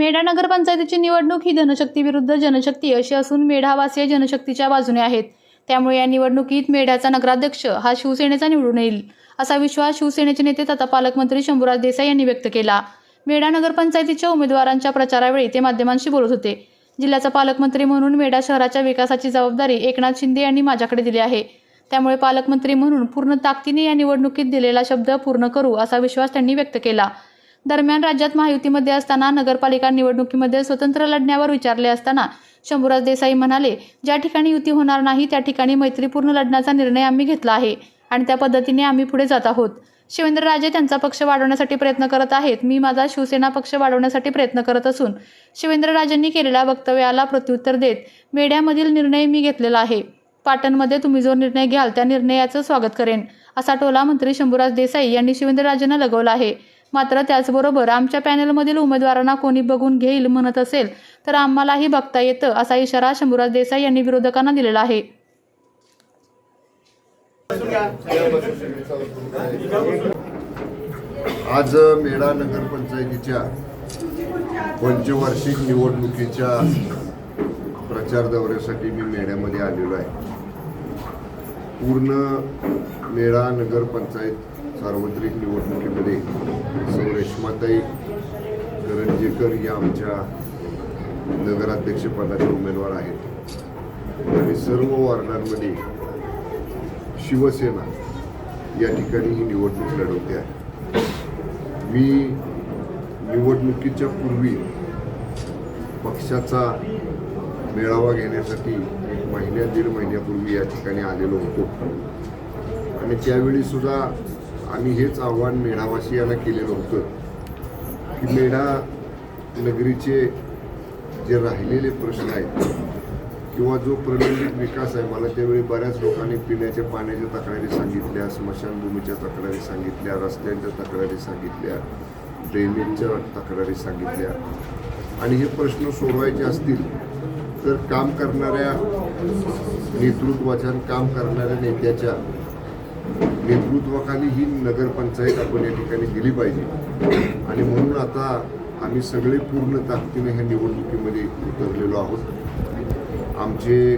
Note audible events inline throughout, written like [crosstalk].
मेढा नगरपंचायतीची निवडणूक ही धनशक्ती विरुद्ध जनशक्ती अशी असून मेढावासीय जनशक्तीच्या बाजूने आहेत. त्यामुळे या निवडणुकीत मेढ्याचा नगराध्यक्ष हा शिवसेनेचा निवडून येईल असा विश्वास शिवसेनेचे नेते तथा पालकमंत्री शंभूराज देसाई यांनी व्यक्त केला. मेढा नगरपंचायतीच्या उमेदवारांच्या प्रचारावेळी ते माध्यमांशी बोलत होते. जिल्ह्याचा पालकमंत्री म्हणून मेढा शहराच्या विकासाची जबाबदारी एकनाथ शिंदे यांनी माझ्याकडे दिली आहे. त्यामुळे पालकमंत्री म्हणून पूर्ण ताकदीने या निवडणुकीत दिलेला शब्द पूर्ण करू असा विश्वास त्यांनी व्यक्त केला. दरम्यान राज्यात महायुतीमध्ये असताना नगरपालिका निवडणुकीमध्ये स्वतंत्र लढण्यावर विचारले असताना शंभूराज देसाई म्हणाले ज्या ठिकाणी युती होणार नाही त्या ठिकाणी मैत्रीपूर्ण लढण्याचा निर्णय आम्ही घेतला आहे आणि त्या पद्धतीने आम्ही पुढे जात आहोत. शिवेंद्रराजे त्यांचा पक्ष वाढवण्यासाठी प्रयत्न करत आहेत. मी माझा शिवसेना पक्ष वाढवण्यासाठी प्रयत्न करत असून शिवेंद्रराजेंनी केलेल्या वक्तव्याला प्रत्युत्तर देत मेढ्यामधील निर्णय मी घेतलेला आहे. पाटणमध्ये तुम्ही जो निर्णय घ्याल त्या निर्णयाचं स्वागत करेन असा टोला मंत्री शंभूराज देसाई यांनी शिवेंद्रराजेंना लगवला आहे. मात्र त्याचबरोबर आमच्या पॅनेलमधील उमेदवारांना कोणी बघून घेईल म्हणत असेल तर आम्हालाही बघता येतं असा इशारा शंभूराज देसाई यांनी विरोधकांना दिलेला आहे. आज मेळा नगरपंचायतीच्या पंचवार्षिक निवडणुकीच्या प्रचार दौऱ्यासाठी मी मेळ्यामध्ये आलेलो आहे. पूर्ण मेळा नगरपंचायत सार्वत्रिक निवडणुकीमध्ये सौ रेश्माताई करंजेकर या आमच्या नगराध्यक्षपदाचे उमेदवार आहेत. आणि सर्व वार्डांमध्ये शिवसेना या ठिकाणी ही निवडणूक लढवते आहे. मी निवडणुकीच्या पूर्वी पक्षाचा मेळावा घेण्यासाठी एक महिन्या दीड महिन्यापूर्वी या ठिकाणी आलेलो होतो. आणि त्यावेळीसुद्धा आम्ही हेच आव्हान मेढावासियांना केलेलं होतं की मेढा नगरीचे जे राहिलेले प्रश्न आहेत किंवा जो प्रलंबित विकास आहे मला त्यावेळी बऱ्याच लोकांनी पिण्याच्या पाण्याच्या तक्रारी सांगितल्या स्मशानभूमीच्या तक्रारी सांगितल्या रस्त्यांच्या तक्रारी सांगितल्या ड्रेनेजच्या तक्रारी सांगितल्या. आणि हे प्रश्न सोडवायचे असतील तर काम करणाऱ्या नेतृत्वाच्या काम करणाऱ्या नेत्याच्या नेतृत्वाखाली ही नगरपंचायत आपण या ठिकाणी दिली पाहिजे. आणि म्हणून आता आम्ही सगळे पूर्ण ताकदीने ह्या निवडणुकीमध्ये उतरलेलो आहोत. आमचे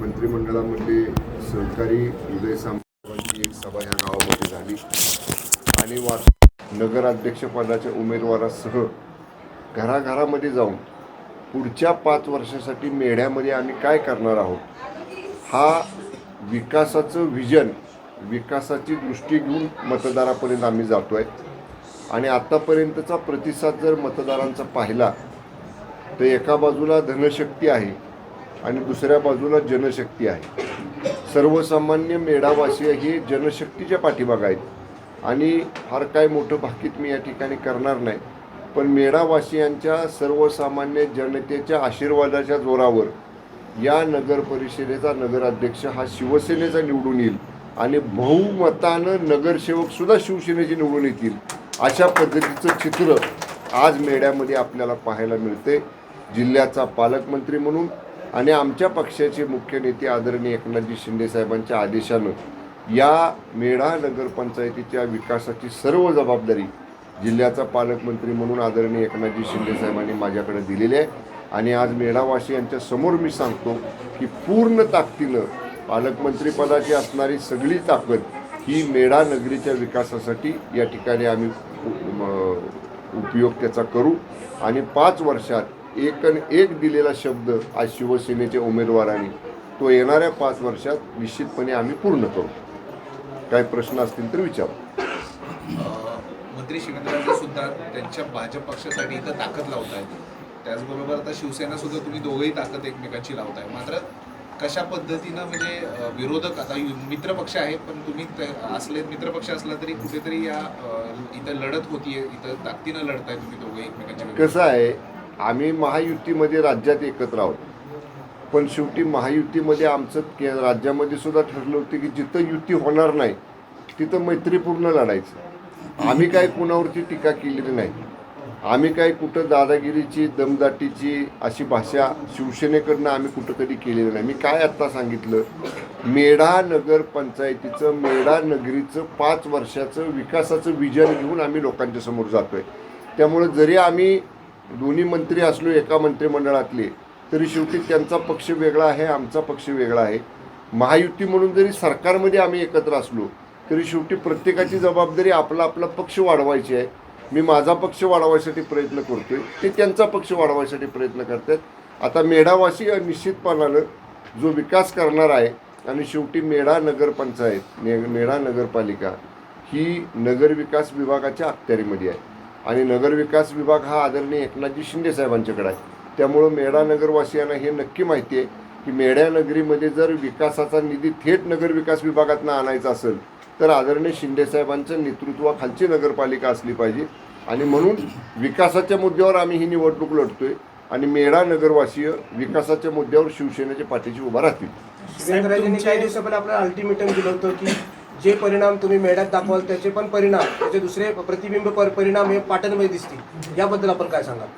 मंत्रिमंडळामध्ये सहकारी उदय सामंतांची एक सभा ह्या गावामध्ये झाली. आणि वा नगराध्यक्षपदाच्या उमेदवारासह घराघरामध्ये जाऊन पुढच्या पाच वर्षासाठी मेढ्यामध्ये आम्ही काय करणार आहोत? हा विकासाचं विजन विकासाची दृष्टी घेऊन मतदारापर्यंत आम्ही जातो आहे आणि आत्तापर्यंतचा प्रतिसाद जर मतदारांचा पाहिला तर एका बाजूला धनशक्ती आहे आणि दुसऱ्या बाजूला जनशक्ती आहे. सर्वसामान्य मेढावासीय हे जनशक्तीच्या पाठीमागं आहेत. आणि फार काय मोठं भाकीत मी या ठिकाणी करणार नाही पण मेढावासियांच्या सर्वसामान्य जनतेच्या आशीर्वादाच्या जोरावर या नगर परिषदेचा नगराध्यक्ष हा शिवसेनेचा निवडून येईल. आणि बहुमतानं नगरसेवकसुद्धा शिवसेनेचे निवडून येतील अशा पद्धतीचं चित्र आज मेढ्यामध्ये आपल्याला पाहायला मिळते जिल्ह्याचा पालकमंत्री म्हणून आणि आमच्या पक्षाचे मुख्य नेते आदरणीय एकनाथजी शिंदेसाहेबांच्या आदेशानं या मेढा नगरपंचायतीच्या विकासाची सर्व जबाबदारी जिल्ह्याचा पालकमंत्री म्हणून आदरणीय एकनाथजी शिंदेसाहेबांनी माझ्याकडे दिलेली आहे. आणि आज मेढावासी यांच्या समोर मी सांगतो की पूर्ण ताकदीनं पालकमंत्रीपदाची असणारी सगळी ताकद ही मेढा नगरीच्या विकासासाठी या ठिकाणी आम्ही उपयोग त्याचा करू. आणि पाच वर्षात एक एक दिलेला शब्द आज शिवसेनेच्या उमेदवारांनी तो येणाऱ्या पाच वर्षात निश्चितपणे आम्ही पूर्ण करू. काही प्रश्न असतील तर विचारू. मंत्री शिवेंद्रजी सुद्धा त्यांच्या भाजप पक्षासाठी इथं ताकद लावत आहेत त्याचबरोबर आता शिवसेना सुद्धा तुम्ही दोघंही ताकद एकमेकांची लावताय. मात्र कशा पद्धतीनं म्हणजे विरोधक आता मित्रपक्ष आहे पण तुम्ही असले मित्रपक्ष असला तरी कुठेतरी या इथं लढत होतीये इथं ताकदीनं लढताय तुम्ही दोघे एकमेकांच्या कसं आहे आम्ही महायुतीमध्ये राज्यात एकत्र आहोत. पण शेवटी महायुतीमध्ये आमचं के राज्यामध्ये सुद्धा ठरलं होतं की जिथं युती होणार नाही तिथं मैत्रीपूर्ण लढायचं. आम्ही काय कुणावरती टीका केलेली नाही. आम्ही काय कुठं दादागिरीची दमदाटीची अशी भाषा शिवसेनेकडनं आम्ही कुठं तरी केलेली नाही. मी काय आत्ता सांगितलं? मेढा नगर पंचायतीचं मेढा नगरीचं पाच वर्षाचं विकासाचं विजन घेऊन आम्ही लोकांच्या समोर आहे त्यामुळे जरी आम्ही दोन्ही मंत्री असलो एका मंत्रिमंडळातले तरी शेवटी त्यांचा पक्ष वेगळा आहे आमचा पक्ष वेगळा आहे. महायुती म्हणून जरी सरकारमध्ये आम्ही एकत्र असलो तरी शेवटी प्रत्येकाची जबाबदारी आपला आपला पक्ष वाढवायची आहे. मी माझा पक्ष वाढवायसाठी प्रयत्न करतोय. ते त्यांचा पक्ष वाढवायसाठी प्रयत्न करतात. आता मेढावासी निश्चितपणानं जो विकास करणार आहे आणि शेवटी मेढा नगरपंचायत ने मेढा नगरपालिका ही नगरविकास विभागाच्या अखत्यारीमध्ये आहे. आणि नगरविकास विभाग हा आदरणीय एकनाथजी शिंदे साहेबांच्याकडे आहे. त्यामुळं मेढा नगरवासियांना हे नक्की माहिती आहे की मेढ्या नगरीमध्ये जर विकासाचा निधी थेट नगरविकास विभागातनं आणायचा असेल तर आदरणीय शिंदेसाहेबांचं नेतृत्वाखालची नगरपालिका असली पाहिजे. आणि म्हणून विकासाच्या मुद्द्यावर आम्ही ही निवडणूक लढतोय आणि मेढा नगरवासीय विकासाच्या मुद्द्यावर शिवसेनेच्या पाठीशी उभा राहतील. शिवेंद्रराजेंनी काही दिवसापहिले आपल्याला अल्टिमेटम दिलं होतं की जे परिणाम तुम्ही मेढ्यात दाखवाल त्याचे पण परिणाम त्याचे दुसरे प्रतिबिंब पर- परिणाम हे पाटणमध्ये दिसतील. याबद्दल आपण काय सांगाल?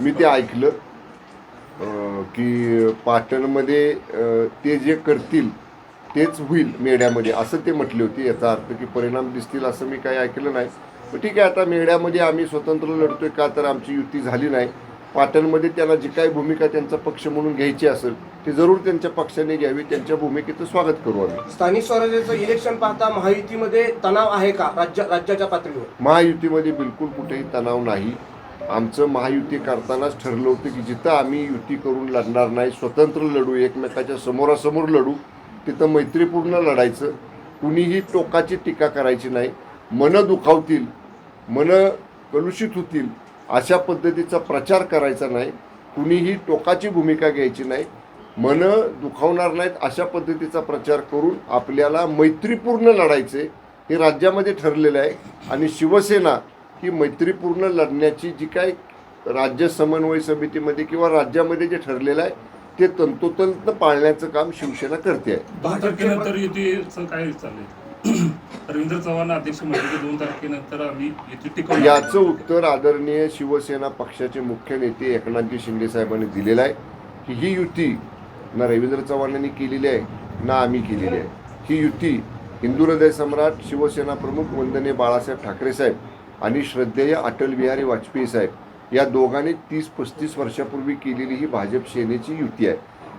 मी ते ऐकलं की पाटणमध्ये ते जे करतील तेच होईल मेढ्यामध्ये. असं ते म्हटले होते याचा अर्थ की परिणाम दिसतील असं मी काही ऐकलं नाही. पण ठीक आहे आता मेढ्यामध्ये आम्ही स्वतंत्र लढतोय का तर आमची युती झाली नाही. पाटणमध्ये त्यांना जी काही भूमिका त्यांचा पक्ष म्हणून घ्यायची असेल ते जरूर त्यांच्या पक्षाने घ्यावी. त्यांच्या भूमिकेचं स्वागत करू आम्ही. स्थानिक स्वराज्याचं इलेक्शन पाहता महायुतीमध्ये तणाव आहे का राज्य राज्याच्या पातळीवर? महायुतीमध्ये बिलकुल कुठेही तणाव नाही. आमचं महायुती करतानाच ठरलं होतं की जिथं आम्ही युती करून लढणार नाही स्वतंत्र लढू एकमेकाच्या समोरासमोर लढू तिथं मैत्रीपूर्ण लढायचं. कुणीही टोकाची टीका करायची नाही. मनं दुखावतील मनं कलुषित होतील अशा पद्धतीचा प्रचार करायचा नाही. कुणीही टोकाची भूमिका घ्यायची नाही. मनं दुखावणार नाहीत अशा पद्धतीचा प्रचार करून आपल्याला मैत्रीपूर्ण लढायचे हे राज्यामध्ये ठरलेलं आहे. आणि शिवसेना ही मैत्रीपूर्ण लढण्याची जी काय राज्य समन्वय समितीमध्ये किंवा राज्यामध्ये जे ठरलेलं आहे ते तंतोतंत पाळण्याचं काम शिवसेना करते. आहे दोन तारखेनंतर युतीचं काय चाललंय? [clears throat] रवींद्र चव्हाण अध्यक्ष की दोन तारखेनंतर आम्ही युती याचं उत्तर आदरणीय शिवसेना पक्षाचे मुख्य नेते एकनाथजी शिंदे साहेबांनी दिलेलं आहे. की ही युती ना रवींद्र चव्हाणांनी केलेली आहे ना आम्ही केलेली आहे. ही युती हिंदू हृदय सम्राट शिवसेना प्रमुख वंदनीय बाळासाहेब ठाकरे साहेब आणि श्रद्धेय अटल बिहारी वाजपेयी साहेब या दोघांनी तीस पस्तीस वर्षापूर्वी केलेली ही भाजप सेनेची युती आहे.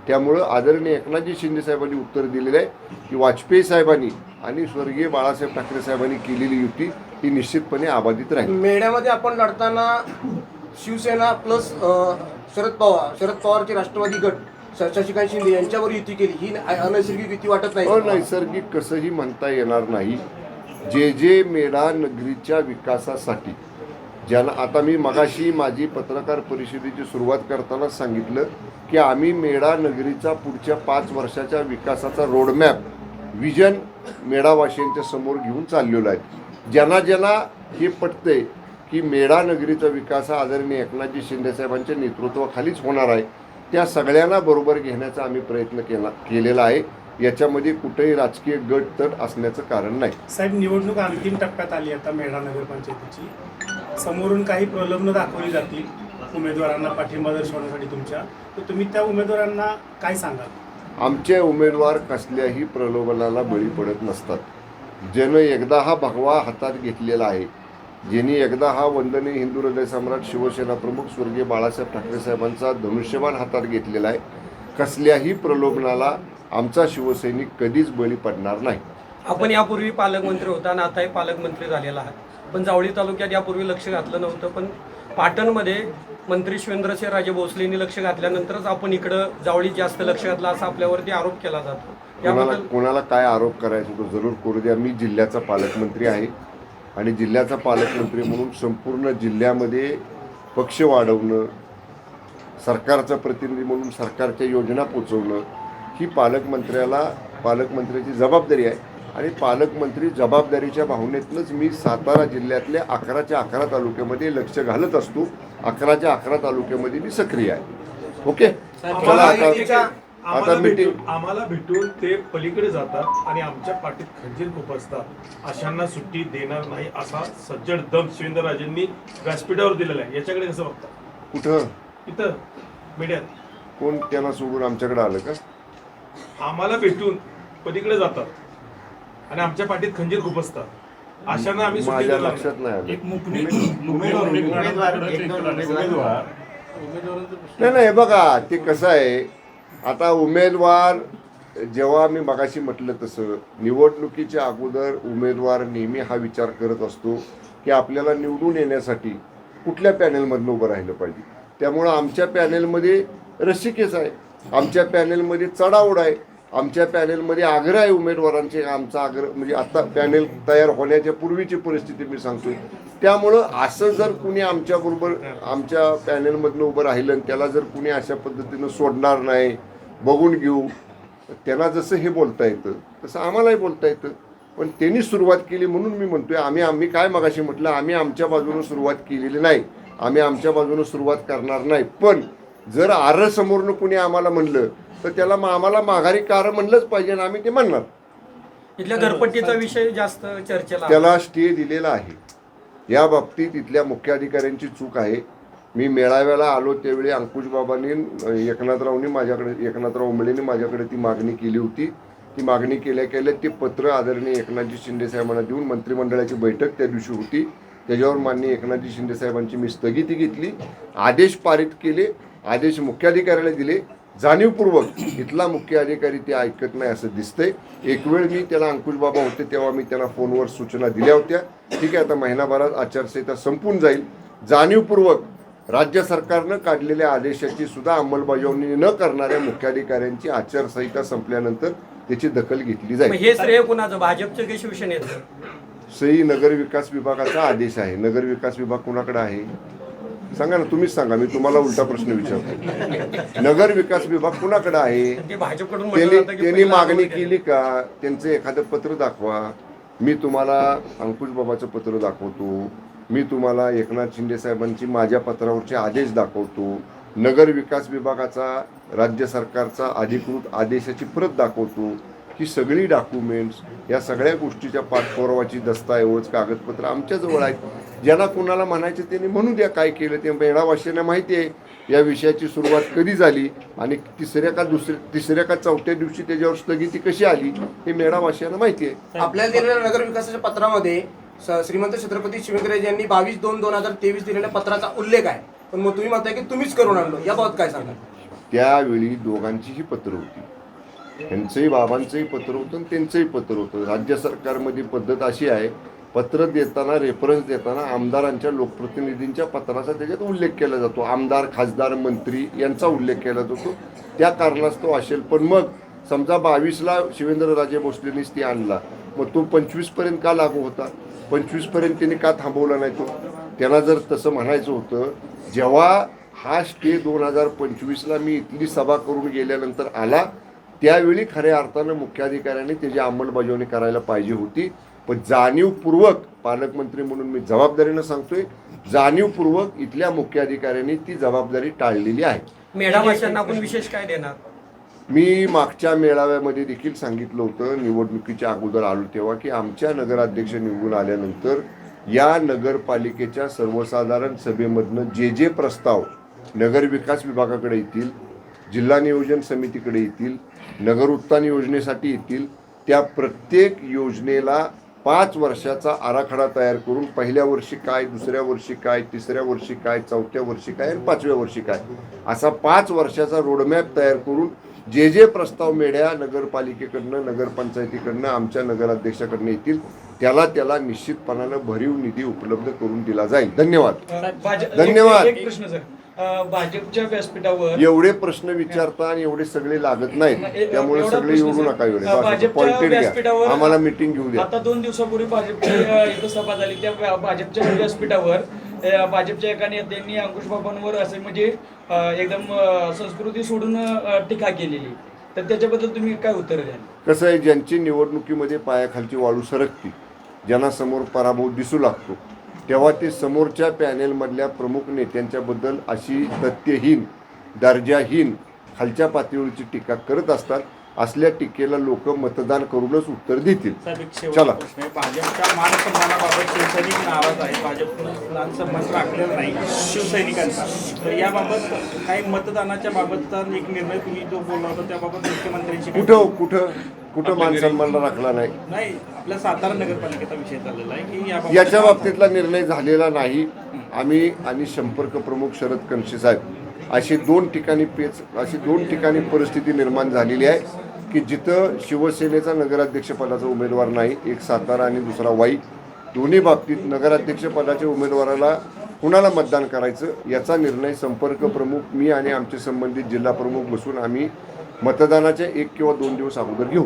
त्यामुळं आदरणीय एकनाथजी शिंदे साहेबांनी उत्तर दिलेलं आहे की वाजपेयी साहेबांनी आणि स्वर्गीय बाळासाहेब ठाकरे साहेबांनी केलेली युती ही निश्चितपणे अबाधित राहील. मेढ्यामध्ये आपण लढताना शिवसेना प्लस शरद पवार शरद पवारचे राष्ट्रवादी गट शशिकांत शिंदे यांच्यावर युती केली. ही अनैसर्गिक युती वाटत नाही. अनैसर्गिक कसंही म्हणता येणार नाही. जे जे मेढा नगरीच्या विकासासाठी ज्यांना आता मी मगाशी माझी पत्रकार परिषदेची सुरुवात करताना सांगितलं की आम्ही मेढा नगरीचा पुढच्या पाच वर्षाच्या विकासाचा रोडमॅप विजन मेढावासियांच्या समोर घेऊन चाललेलो आहे. ज्यांना ज्यांना हे पटते की मेढा नगरीचा विकास हा आदरणीय एकनाथजी शिंदेसाहेबांच्या नेतृत्वाखालीच होणार आहे त्या सगळ्यांना बरोबर घेण्याचा आम्ही प्रयत्न केला केलेला आहे. याच्यामध्ये कुठेही राजकीय गट तट असण्याचं कारण नाही. साहेब निवडणूक अंतिम टप्प्यात आली आता मेढा नगरपंचायतीची. समोरून काही प्रलोभनं दाखवली जातील उमेदवारांना पाठिंबा दर्शवण्यासाठी तुमच्या. तर तुम्ही त्या उमेदवारांना काय सांगाल? आमचे उमेदवार कसल्याही प्रलोभनाला बळी पडत नसतात. ज्यानं एकदा हा भगवा हातात घेतलेला आहे ज्यांनी एकदा हा वंदनीय हिंदू हृदय सम्राट शिवसेना प्रमुख स्वर्गीय बाळासाहेब ठाकरे साहेबांचा धनुष्यबाण हातात घेतलेला आहे कसल्याही प्रलोभनाला आमचा शिवसैनिक कधीच बळी पडणार नाही. आपण यापूर्वी पालकमंत्री होता आणि आताही पालकमंत्री झालेला आहात. पण जावळी तालुक्यात यापूर्वी लक्ष घातलं नव्हतं पण पाटणमध्ये मंत्री शिवेंद्रसिंह राजे भोसलेंनी लक्ष घातल्यानंतरच आपण इकडं जावळीत जास्त लक्ष घातलं असा आपल्यावरती आरोप केला जातो. कोणाला याबद्दल कोणाला काय आरोप करायचा तो जरूर करू द्या. मी जिल्ह्याचा पालकमंत्री आहे आणि जिल्ह्याचा पालकमंत्री म्हणून संपूर्ण जिल्ह्यामध्ये पक्ष वाढवणं सरकारचा प्रतिनिधी म्हणून सरकारच्या योजना पोचवणं ही पालकमंत्र्याला पालकमंत्र्याची जबाबदारी आहे. आणि पालकमंत्री जबाबदारीच्या भावनेतूनच मी सातारा जिल्ह्यातल्या अकराच्या अकरा तालुक्यामध्ये लक्ष घालत असतो. अकराच्या अकरा तालुक्यामध्ये मी सक्रिय आहे. ओके? चला आता आता आम्हाला मीटिंग भेटून आम्हाला भेटून ते पलीकडे जातात आणि आमच्या पाठीत खंजीर खुपसतात. अशांना सुट्टी देणार नाही असा सज्जड दम शिवेंद्रराजेंनी व्यासपीठावर दिलेला आहे. याच्याकडे कसं बघता? कुठं? इथं मीडियात. कोण त्यांना सोडून आमच्याकडे आलं का? आम्हाला भेटून पलीकडे जातात. आणि आमच्या पाठीत खंजीर खुपसतात अशांना आम्ही सुट्टी माझ्या देणार लक्षात नाही आलं. एक मुकणी करायचं. उमेदवार. नाही नाही हे बघा ते कसं आहे आता उमेदवार जेव्हा मी मगाशी म्हटलं तसं निवडणुकीच्या अगोदर उमेदवार नेहमी हा विचार करत असतो की आपल्याला निवडून येण्यासाठी कुठल्या पॅनेलमधनं उभं राहिलं पाहिजे. त्यामुळं आमच्या पॅनेलमध्ये रसिकेच आहे. आमच्या पॅनेलमध्ये चढाओढ आहे. आमच्या पॅनेलमध्ये आग्रह आहे उमेदवारांचे आमचा आग्रह म्हणजे आता पॅनेल तयार होण्याच्या पूर्वीची परिस्थिती मी सांगतोय. त्यामुळं असं जर कुणी आमच्याबरोबर आमच्या पॅनेलमधनं उभं राहिलं आणि त्याला जर कुणी अशा पद्धतीनं सोडणार नाही बघून घेऊ त्यांना जसं हे बोलता येतं तसं आम्हालाही बोलता येतं. पण त्यांनी सुरुवात केली म्हणून मी म्हणतोय आम्ही आम्ही काय मगाशी म्हटलं आम्ही आमच्या बाजूनं सुरुवात केलेली नाही. आम्ही आमच्या बाजूनं सुरुवात करणार नाही. पण जर आर समोरनं कुणी आम्हाला म्हणलं तर त्याला मग आम्हाला माघारी कार म्हणलंच पाहिजे आणि आम्ही ते म्हणणार. इथल्या घरपट्टीचा विषय जास्त चर्चेला. त्याला स्टे दिलेला आहे. या बाबतीत इथल्या मुख्याधिकाऱ्यांची चूक आहे. मी मेळाव्याला आलो त्यावेळी अंकुश बाबांनी अं, एकनाथरावनी माझ्याकडे एकनाथराव उमलेने माझ्याकडे ती मागणी केली होती. ती मागणी केल्या केल्या ते पत्र आदरणीय एकनाथजी शिंदे साहेबांना देऊन मंत्रिमंडळाची बैठक त्या दिवशी होती. त्याच्यावर माननीय एकनाथजी शिंदे साहेबांची मी स्थगिती घेतली. आदेश पारित केले. आदेश मुख्याधिकाऱ्याला दिले. जाणीवपूर्वक इथला मुख्य अधिकारी ते ऐकत नाही असं दिसतंय. एक वेळ मी त्याला अंकुश बाबा होते तेव्हा मी त्यांना फोनवर सूचना दिल्या होत्या. ठीक आहे आता महिनाभरात आचारसंहिता संपून जाईल. जाणीवपूर्वक राज्य सरकारनं काढलेल्या आदेशाची सुद्धा अंमलबजावणी न करणाऱ्या मुख्याधिकाऱ्यांची आचारसंहिता संपल्यानंतर त्याची दखल घेतली जाईल. हे श्रेय कुणाचं? भाजपचं की शिवसेनेचं? सई नगर विकास विभागाचा आदेश आहे. नगर विकास विभाग कुणाकडे आहे? सांगा ना तुम्हीच सांगा मी तुम्हाला उलटा प्रश्न विचारतो. नगर विकास विभाग कुणाकडे आहे? त्यांनी मागणी केली का? त्यांचं एखादं पत्र दाखवा. मी तुम्हाला अंकुश बाबाचं पत्र दाखवतो. मी तुम्हाला एकनाथ शिंदे साहेबांची माझ्या पत्रावरचे आदेश दाखवतो. नगर विकास विभागाचा राज्य सरकारचा अधिकृत आदेशाची प्रत दाखवतो. ही सगळी डॉक्युमेंट्स या सगळ्या गोष्टीच्या पाठपुरावाची दस्तऐवज कागदपत्र आमच्याजवळ आहेत. ज्यांना कुणाला म्हणायचं त्यांनी म्हणू द्या काय केलं ते. मेळावाशांना माहिती आहे या विषयाची सुरुवात कधी झाली आणि तिसऱ्या का दुसऱ्या तिसऱ्या का चौथ्या दिवशी त्याच्यावर स्थगिती कशी आली हे मेळावाशांना माहिती आहे. आपल्याला दिलेल्या नगर विकासाच्या पत्रामध्ये श्रीमंत छत्रपती शिवराज यांनी बावीस दोन दोन हजार तेवीस दिलेल्या पत्राचा उल्लेख आहे. पण मग तुम्ही म्हणताय की तुम्हीच करून आणलो. याबाबत काय सांगाल? त्यावेळी दोघांचीही पत्र होती. ह्यांचंही बाबांचंही पत्र होतं आणि त्यांचंही पत्र होतं. राज्य सरकारमध्ये पद्धत अशी आहे पत्र देताना रेफरन्स देताना आमदारांच्या लोकप्रतिनिधींच्या पत्राचा त्याच्यात उल्लेख केला जातो. आमदार खासदार मंत्री यांचा उल्लेख केला जातो. त्या कारणास्तव असेल. पण मग समजा बावीसला शिवेंद्रराजे भोसलेनीच ती आणला मग तो पंचवीसपर्यंत का लागू होता? पंचवीसपर्यंत त्यांनी का थांबवला नाही तो? त्यांना जर तसं म्हणायचं होतं जेव्हा हा स्टे दोन हजार पंचवीसला मी इथली सभा करून गेल्यानंतर आला त्यावेळी खऱ्या अर्थानं मुख्याधिकाऱ्यांनी त्याची अंमलबजावणी करायला पाहिजे होती. पण जाणीवपूर्वक पालकमंत्री म्हणून मी जबाबदारीनं सांगतोय जाणीवपूर्वक इथल्या मुख्याधिकाऱ्यांनी ती जबाबदारी टाळलेली आहे. आपण विशेष काय देणार? मी मागच्या मेळाव्यामध्ये देखील सांगितलं होतं निवडणुकीच्या अगोदर आलो तेव्हा की आमच्या नगराध्यक्ष निवडून आल्यानंतर या नगरपालिकेच्या सर्वसाधारण सभेमधनं जे जे प्रस्ताव नगर विकास विभागाकडे येतील जिल्हा नियोजन समितीकडे येतील नगर उत्थान योजनेसाठी येतील त्या प्रत्येक योजनेला पाच वर्षाचा आराखडा तयार करून पहिल्या वर्षी काय दुसऱ्या वर्षी काय तिसऱ्या वर्षी काय चौथ्या वर्षी काय आणि पाचव्या वर्षी काय. असा पाच वर्षाचा रोडमॅप तयार करून जे जे प्रस्ताव मेढ्या नगरपालिकेकडनं नगरपंचायतीकडनं आमच्या नगराध्यक्षाकडनं येतील त्याला त्याला निश्चितपणानं भरीव निधी उपलब्ध करून दिला जाईल. धन्यवाद. धन्यवाद. भाजपच्या व्यासपीठावर एवढे प्रश्न विचारता आणि एवढे सगळे लागत नाहीत. त्यामुळे सगळे येऊ. नका एवढे. व्यासपीठावर आम्हाला मिटिंग घेऊ द्या. आता दोन दिवसापूर्वी भाजपची सभा झाली. त्या भाजपच्या व्यासपीठावर भाजपच्या एका नेत्यांनी अंकुश बाबांवर असे म्हणजे एकदम संस्कृती सोडून टीका केलेली. तर त्याच्याबद्दल तुम्ही काय उत्तर द्याल? कसं आहे ज्यांची निवडणुकीमध्ये पायाखालची वाळू सरकती ज्यांना समोर पराभव दिसू लागतो तेव्हा ते समोरच्या पॅनेलमधल्या प्रमुख नेत्यांच्याबद्दल अशी तथ्यहीन दर्जाहीन खालच्या पातळीवरची टीका करत असतात असल्या टीकेला लोक मतदान करूनच उत्तर देतील. चला. भाजपच्या मान सन्मानाबाबत शिवसैनिक नाराज आहे भाजपनं मान सन्मान राखलेला नाही. शिवसैनिकांचा. तर याबाबत काही मतदानाच्या बाबतचा एक निर्णय तुम्ही जो बोलला होता त्याबाबत मुख्यमंत्र्यांशी काय- कुठं कुठं? कुठं मान सन्मानला राखला नाही. नाही आपल्या सातारा नगरपालिकेचा विषय चाललेला आहे की याच्या बाबतीतला निर्णय झालेला नाही. आम्ही आणि संपर्क प्रमुख शरद कनशे साहेब अशी दोन ठिकाणी पेच अशी दोन ठिकाणी परिस्थिती निर्माण झालेली आहे की जिथं शिवसेनेचा नगराध्यक्षपदाचा उमेदवार नाही एक सातारा आणि दुसरा वाई. दोन्ही बाबतीत नगराध्यक्षपदाच्या उमेदवाराला कुणाला मतदान करायचं याचा निर्णय संपर्क प्रमुख मी आणि आमचे संबंधित जिल्हा प्रमुख बसून आम्ही मतदानाच्या एक किंवा दोन दिवस अगोदर घेऊ.